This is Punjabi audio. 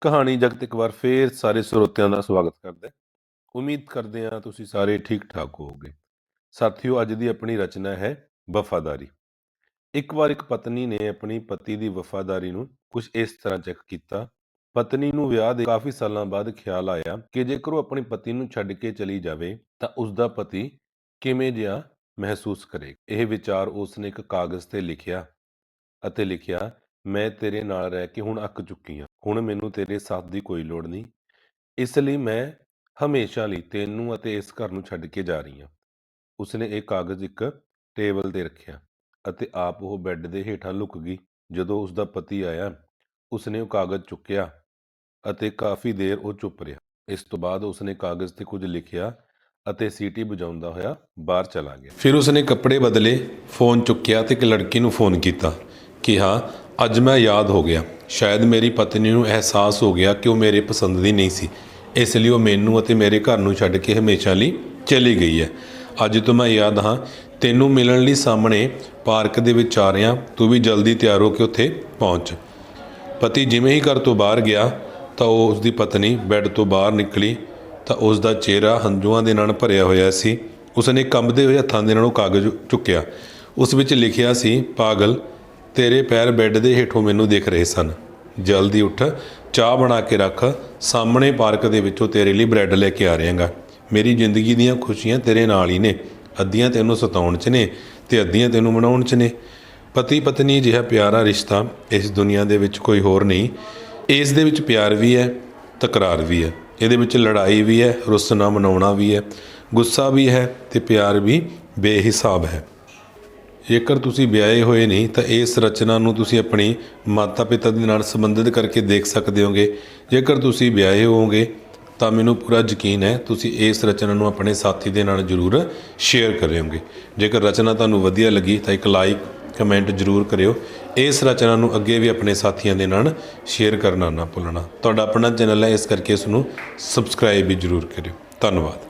ਕਹਾਣੀ ਜਗਤ ਇੱਕ ਵਾਰ ਫੇਰ ਸਾਰੇ ਸਰੋਤਿਆਂ ਦਾ ਸਵਾਗਤ ਕਰਦਾ ਹੈ। ਉਮੀਦ ਕਰਦੇ ਹਾਂ ਤੁਸੀਂ ਸਾਰੇ ਠੀਕ ਠਾਕ ਹੋਵੋਗੇ। ਸਾਥੀਓ, ਅੱਜ ਦੀ ਆਪਣੀ ਰਚਨਾ ਹੈ ਵਫਾਦਾਰੀ। ਇੱਕ ਵਾਰ ਇੱਕ ਪਤਨੀ ਨੇ ਆਪਣੀ ਪਤੀ ਦੀ ਵਫਾਦਾਰੀ ਨੂੰ ਕੁਝ ਇਸ ਤਰ੍ਹਾਂ ਚੈੱਕ ਕੀਤਾ। ਪਤਨੀ ਨੂੰ ਵਿਆਹ ਦੇ ਕਾਫੀ ਸਾਲਾਂ ਬਾਅਦ ਖਿਆਲ ਆਇਆ ਕਿ ਜੇਕਰ ਉਹ ਆਪਣੀ ਪਤੀ ਨੂੰ ਛੱਡ ਕੇ ਚਲੀ ਜਾਵੇ, ਤਾਂ ਉਸ ਦਾ ਪਤੀ ਕਿਵੇਂ ਜਿਹਾ ਮਹਿਸੂਸ ਕਰੇ ਇਹ ਵਿਚਾਰ ਉਸ ਨੇ ਇੱਕ ਕਾਗਜ਼ ਤੇ ਲਿਖਿਆ ਅਤੇ ਲਿਖਿਆ ਮੈਂ ਤੇਰੇ ਨਾਲ ਰਹਿ ਕੇ ਹੁਣ ਅੱਕ ਚੁੱਕੀ ਹਾਂ। ਹੁਣ ਮੈਨੂੰ ਤੇਰੇ ਸਾਥ ਦੀ ਕੋਈ ਲੋੜ ਨਹੀਂ। ਇਸ ਲਈ ਮੈਂ ਹਮੇਸ਼ਾ ਲਈ ਤੈਨੂੰ ਅਤੇ ਇਸ ਘਰ ਨੂੰ ਛੱਡ ਕੇ ਜਾ ਰਹੀ ਹਾਂ। ਉਸਨੇ ਇਹ ਕਾਗਜ਼ ਇੱਕ ਟੇਬਲ ਤੇ ਰੱਖਿਆ ਅਤੇ ਆਪ ਉਹ ਬੈੱਡ ਦੇ ਹੇਠਾਂ ਲੁਕ ਗਈ। ਜਦੋਂ ਉਸਦਾ ਪਤੀ ਆਇਆ, ਉਸਨੇ ਉਹ ਕਾਗਜ਼ ਚੁੱਕਿਆ ਅਤੇ ਕਾਫੀ ਦੇਰ ਉਹ ਚੁੱਪ ਰਿਹਾ। ਇਸ ਤੋਂ ਬਾਅਦ ਉਸਨੇ ਕਾਗਜ਼ ਤੇ ਕੁਝ ਲਿਖਿਆ ਅਤੇ ਸੀਟੀ ਵਜਾਉਂਦਾ ਹੋਇਆ ਬਾਹਰ ਚਲਾ ਗਿਆ। ਫਿਰ ਉਸਨੇ ਕੱਪੜੇ ਬਦਲੇ, ਫੋਨ ਚੁੱਕਿਆ ਤੇ ਇੱਕ ਲੜਕੀ ਨੂੰ ਫੋਨ ਕੀਤਾ। ਕਿਹਾ ਅੱਜ ਮੈਂ ਯਾਦ ਹੋ ਗਿਆ। ਸ਼ਾਇਦ ਮੇਰੀ ਪਤਨੀ ਨੂੰ ਅਹਿਸਾਸ ਹੋ ਗਿਆ ਕਿ ਉਹ ਮੇਰੇ ਪਸੰਦ ਦੀ ਨਹੀਂ ਸੀ। ਇਸ ਲਈ ਉਹ ਮੈਨੂੰ ਅਤੇ ਮੇਰੇ ਘਰ ਨੂੰ ਛੱਡ ਕੇ ਹਮੇਸ਼ਾ ਲਈ ਚਲੀ ਗਈ ਹੈ। ਅੱਜ ਤੋਂ ਮੈਂ ਯਾਦ ਹਾਂ, ਤੈਨੂੰ ਮਿਲਣ ਲਈ ਸਾਹਮਣੇ ਪਾਰਕ ਦੇ ਵਿੱਚ ਆ ਰਿਹਾ, ਤੂੰ ਵੀ ਜਲਦੀ ਤਿਆਰ ਹੋ ਕੇ ਉੱਥੇ ਪਹੁੰਚ। ਪਤੀ ਜਿਵੇਂ ਹੀ ਘਰ ਤੋਂ ਬਾਹਰ ਗਿਆ, ਤਾਂ ਉਹ ਉਸ ਦੀ ਪਤਨੀ ਬੈੱਡ ਤੋਂ ਬਾਹਰ ਨਿਕਲੀ, ਤਾਂ ਉਸ ਦਾ ਚਿਹਰਾ ਹੰਝੂਆਂ ਦੇ ਨਾਲ ਭਰਿਆ ਹੋਇਆ ਸੀ। ਉਸਨੇ ਕੰਬਦੇ ਹੋਏ ਹੱਥਾਂ ਦੇ ਨਾਲ ਉਹ ਕਾਗਜ਼ ਚੁੱਕਿਆ। ਉਸ ਵਿੱਚ ਲਿਖਿਆ ਸੀ, ਪਾਗਲ ਤੇਰੇ ਪੈਰ ਬੈੱਡ ਦੇ ਹੇਠੋਂ ਮੈਨੂੰ ਦਿਖ ਰਹੇ ਸਨ। ਜਲਦੀ ਉੱਠ, ਚਾਹ ਬਣਾ ਕੇ ਰੱਖ, ਸਾਹਮਣੇ ਪਾਰਕ ਦੇ ਵਿੱਚੋਂ ਤੇਰੇ ਲਈ ਬ੍ਰੈਡ ਲੈ ਕੇ ਆ ਰਿਹਾਗਾ। ਮੇਰੀ ਜ਼ਿੰਦਗੀ ਦੀਆਂ ਖੁਸ਼ੀਆਂ ਤੇਰੇ ਨਾਲ ਹੀ ਨੇ। ਅੱਧੀਆਂ ਤੈਨੂੰ ਸਤਾਉਣ 'ਚ ਨੇ ਤੇ ਅੱਧੀਆਂ ਤੈਨੂੰ ਮਨਾਉਣ 'ਚ ਨੇ। ਪਤੀ ਪਤਨੀ ਜਿਹਾ ਪਿਆਰਾ ਰਿਸ਼ਤਾ ਇਸ ਦੁਨੀਆ ਦੇ ਵਿੱਚ ਕੋਈ ਹੋਰ ਨਹੀਂ। ਇਸ ਦੇ ਵਿੱਚ ਪਿਆਰ ਵੀ ਹੈ, ਤਕਰਾਰ ਵੀ ਹੈ। ਇਹਦੇ ਵਿੱਚ ਲੜਾਈ ਵੀ ਹੈ ਰੁੱਸਣਾ ਮਨਾਉਣਾ ਵੀ ਹੈ। ਗੁੱਸਾ ਵੀ ਹੈ ਤੇ ਪਿਆਰ ਵੀ ਬੇਹਿਸਾਬ ਹੈ। ਜੇਕਰ ਤੁਸੀਂ ਵਿਆਹੇ ਹੋਏ ਨਹੀਂ, ਤਾਂ ਇਸ ਰਚਨਾ ਨੂੰ ਤੁਸੀਂ ਆਪਣੀ ਮਾਤਾ ਪਿਤਾ ਦੇ ਨਾਲ ਸੰਬੰਧਿਤ ਕਰਕੇ ਦੇਖ ਸਕਦੇ ਹੋਗੇ। ਜੇਕਰ ਤੁਸੀਂ ਵਿਆਹੇ ਹੋਵੋਗੇ, ਤਾਂ ਮੈਨੂੰ ਪੂਰਾ ਯਕੀਨ ਹੈ, ਤੁਸੀਂ ਇਸ ਰਚਨਾ ਨੂੰ ਆਪਣੇ ਸਾਥੀ ਦੇ ਨਾਲ ਜ਼ਰੂਰ ਸ਼ੇਅਰ ਕਰਿਓਗੇ ਜੇਕਰ ਰਚਨਾ ਤੁਹਾਨੂੰ ਵਧੀਆ ਲੱਗੀ, ਤਾਂ ਇੱਕ ਲਾਈਕ, ਕਮੈਂਟ ਜ਼ਰੂਰ ਕਰਿਓ। ਇਸ ਰਚਨਾ ਨੂੰ ਅੱਗੇ ਵੀ ਆਪਣੇ ਸਾਥੀਆਂ ਦੇ ਨਾਲ ਸ਼ੇਅਰ ਕਰਨਾ ਨਾ ਭੁੱਲਣਾ। ਤੁਹਾਡਾ ਆਪਣਾ ਚੈਨਲ ਹੈ, ਇਸ ਕਰਕੇ ਇਸ ਨੂੰ ਸਬਸਕ੍ਰਾਈਬ ਵੀ ਜ਼ਰੂਰ ਕਰਿਓ। ਧੰਨਵਾਦ।